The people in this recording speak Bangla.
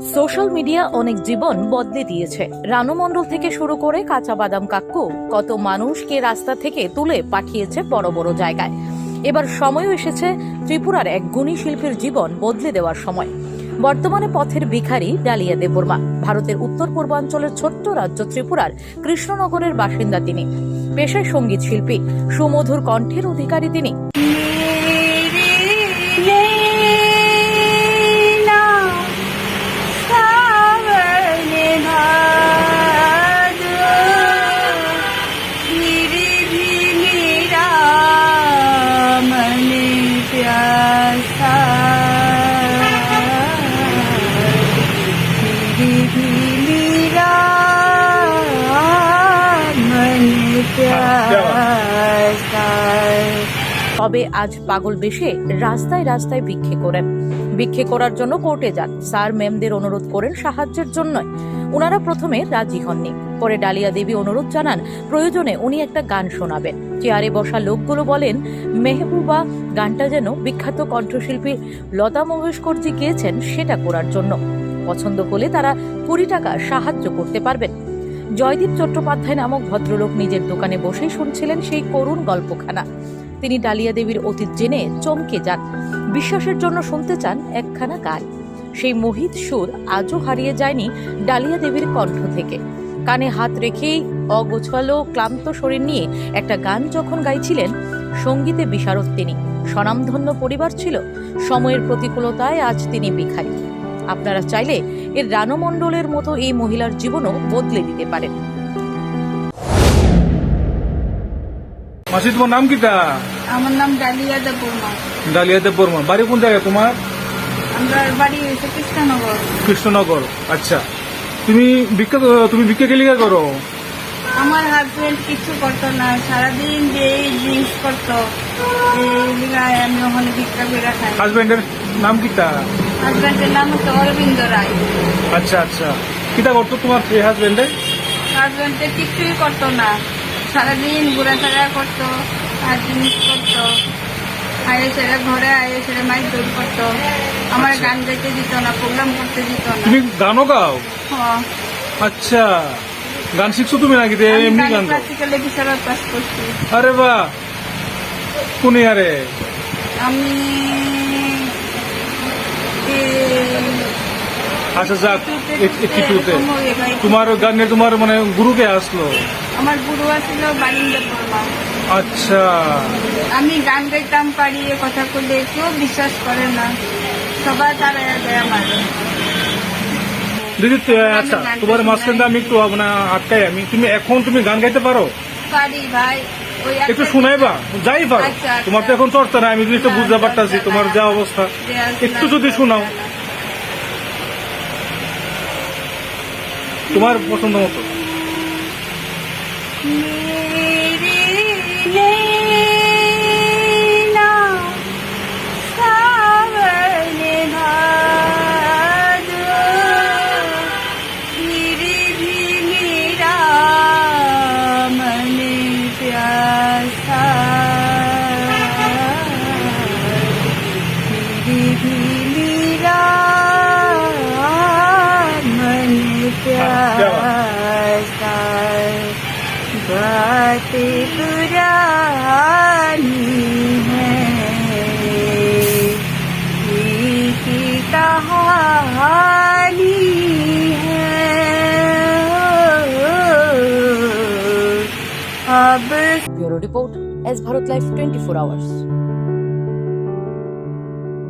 সোশ্যাল মিডিয়া অনেক জীবন বদলে দিয়েছে। রানু মণ্ডল থেকে শুরু করে কাঁচা বাদাম কাক্কু কত মানুষকে রাস্তা থেকে তুলে পাঠিয়েছে বড় বড় জায়গায়। এবার সময়ও এসেছে ত্রিপুরার এক গুণী শিল্পীর জীবন বদলে দেওয়ার সময়। বর্তমানে পথের ভিখারি ডালিয়া দেববর্মা, ভারতের উত্তর পূর্বাঞ্চলের ছোট্ট রাজ্য ত্রিপুরার কৃষ্ণনগরের বাসিন্দা তিনি। পেশায় সংগীত শিল্পী, সুমধুর কণ্ঠের অধিকারী তিনি। তবে আজ পাগল বেশে রাস্তায় রাস্তায় ভিক্ষে করেন ভিক্ষে করার জন্য কোর্টে যান। স্যার ম্যামদের অনুরোধ করেন সাহায্যের জন্য ওনারা প্রথমে রাজি হননি। পরে ডালিয়া দেবী অনুরোধ জানান, প্রয়োজনে উনি একটা গান শোনাবেন। চেয়ারে বসা লোকগুলো বলেন, মেহবুবা, গানটা যেন বিখ্যাত কণ্ঠশিল্পী লতা মঙ্গেশকরজি গিয়েছেন, সেটা করার জন্য। পছন্দ হলে তারা কুড়ি টাকা সাহায্য করতে পারবেন। জয়দীপ চট্টোপাধ্যায় নামক ভদ্রলোক নিজের দোকানে বসেই শুনছিলেন সেই করুণ গল্পখানা। তিনি ডালিয়া দেবীর অতীত জেনে চমকে যান। বিশ্বাসের জন্য শুনতে চান একখানা গান। সেই মোহিত সুর আজও হারিয়ে যায়নি ডালিয়া দেবীর কণ্ঠ থেকে। কানে হাত রেখেই অগোছালো, ক্লান্ত শরীর নিয়ে একটা গান যখন গাইছিলেন, সঙ্গীতে বিশারদ তিনি। স্বনামধন্য পরিবার ছিল। সময়ের প্রতিকূলতায় আজ তিনি ভিখারি। আপনারা চাইলে এর রানমণ্ডলের মতো এই মহিলার জীবনও বদলে দিতে পারেন মাসি তোমার নাম কিটা? আমার নাম ডালিয়া দেবর্মা ডালিয়া দেব বর্মা। বাড়ি কোন জায়গায় তোমার? আমরা বাড়ি হয়েছে কৃষ্ণনগর। কৃষ্ণনগর আচ্ছা। তুমি ভিক্ষা তুমি ভিক্ষা কেলিকা করো? আমার হাজবেন্ড কিছু করতো না সারাদিন যে জিনিস করতো আমি ওখানে ভিক্ষা করে খাই। হাজবেন্ডের নাম কিটা? হাজবেন্ডের নাম হচ্ছে অরবিন্দ রায়। আচ্ছা আচ্ছা। কিটা করতো তোমার এই হাজবেন্ডে হাজবেন্ডে কিছুই করতো না। সারাদিন ঘোরাফেরা করতো আর জিনিস করতো আয়ে ছেড়ে ঘরে আয়ে ছেড়ে মাইক দৌড় করতো। আমার গান গাইতে দিত না প্রোগ্রাম করতে দিত না। তুমি গানও গাও? হ্যাঁ। আচ্ছা। গান শিখছো তুমি নাকি? এমনি গান ক্লাসিক্যালে বিশারদ পাস করছি। আরে বাহ! কোন ইয়ারে? আমি আচ্ছা যাক একটুতে তোমার গানে তোমার মানে গুরুকে আসলো? আমার গুরু বারিন্দ বর্মা। আচ্ছা। আমি গান গাইতাম পারি কথা করলে কেউ বিশ্বাস করে না। সবাই তারা আমার। দিদি আচ্ছা তোমার মাঝখান দিয়ে আমি একটু মানে আটকাই আমি। তুমি এখন তুমি গান গাইতে পারো? পারি ভাই। একটা- শুনাইবা? যাই পারো। আচ্ছা, আচ্ছা। তোমার তো এখন চর্চা নাই আমি জিনিসটা বুঝতে না, পারতাছি তোমার যা অবস্থা। একটু যদি শোনাও। তোমার পছন্দ মতো। बातें पुरानी है की कहानी है। अब bureau report S Bharat life 24 hours